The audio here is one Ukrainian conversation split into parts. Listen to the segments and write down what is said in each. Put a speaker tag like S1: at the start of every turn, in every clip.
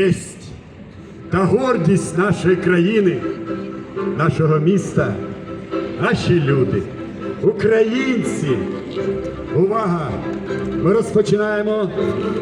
S1: Честь та гордість нашої країни, нашого міста, наші люди, українці. Увага! Ми розпочинаємо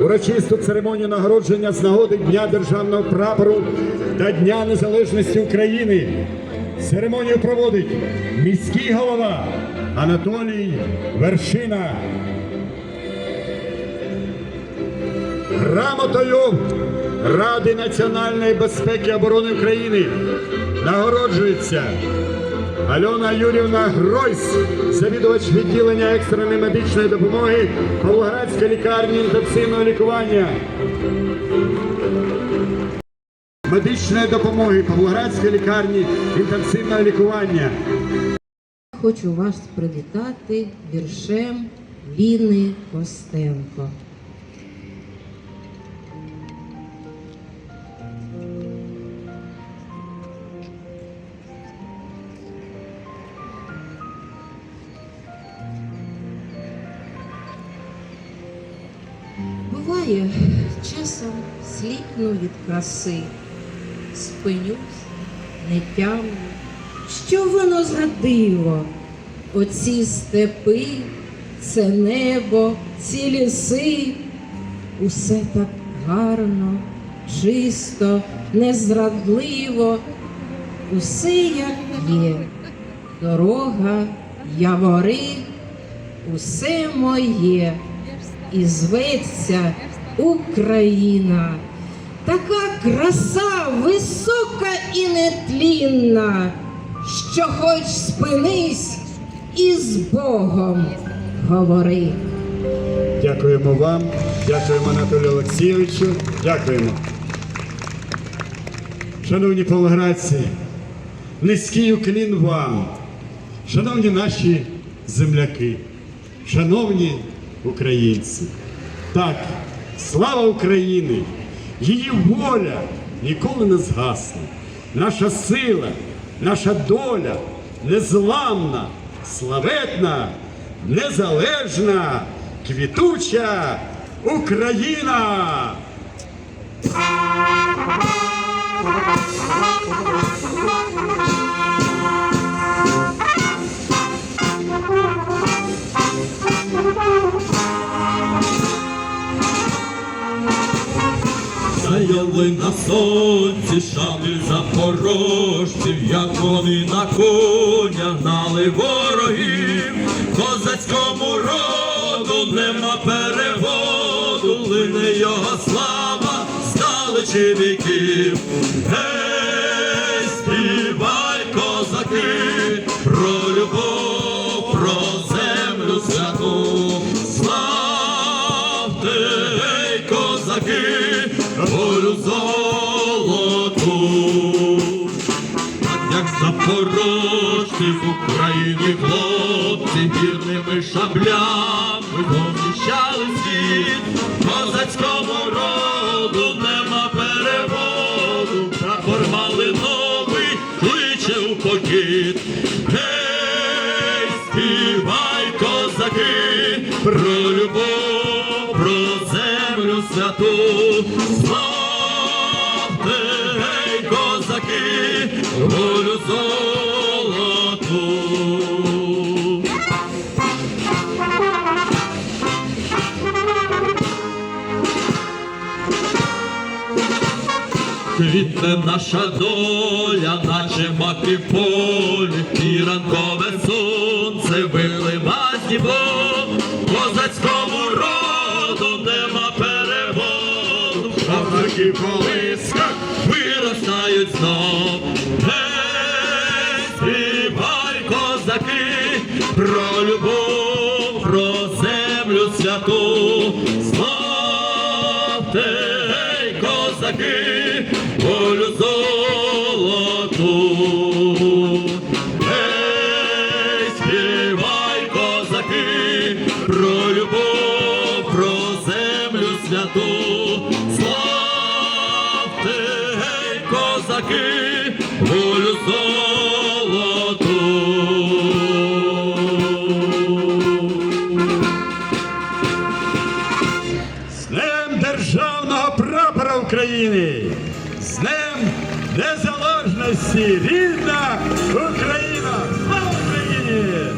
S1: урочисту церемонію нагородження з нагоди Дня Державного прапору та Дня Незалежності України. Церемонію проводить міський голова Анатолій Вершина. Грамотою Ради національної безпеки і оборони України нагороджується Альона Юрівна Гройс, завідувач відділення екстреної медичної допомоги Павлоградської лікарні інтенсивного лікування. Медичної допомоги Павлоградської лікарні інтенсивного лікування.
S2: Хочу вас привітати віршем Ліни Костенко. Буває, часом сліпну від краси, спинюсь, не тямлю, що воно за оці степи, це небо, ці ліси, усе так гарно, чисто, незрадливо, усе як є, дорога, явори, усе моє. І зветься Україна. Така краса висока і нетлінна, що хоч спинись і з Богом говори.
S1: Дякуємо вам, дякуємо Анатолію Олексійовичу, дякуємо. Шановні павлоградці, низький уклін вам, шановні наші земляки, шановні українці. Так, слава Україні! Її воля ніколи не згасне. Наша сила, наша доля незламна, славетна, незалежна, квітуча Україна!
S3: Стояли на сонці шани запорожців, як вони на коня гнали ворогів, шаблями поміщали світ, козацькому роду нема переводу, прапор малиновий кличе у похід. Гей, співай, козаки, про любов, про землю святу, славте, гей, козаки, волю золоту. Квітне наша доля, наче в полі, і ранкове сонце виплива з дібом, козацькому роду нема переводу, шапки колиска виростають знов. Гей, співай, козаки, про козаки, волю золоту.
S1: З Днем Державного прапора України! З Днем Незалежності! Рідна Україна! Слава Україні!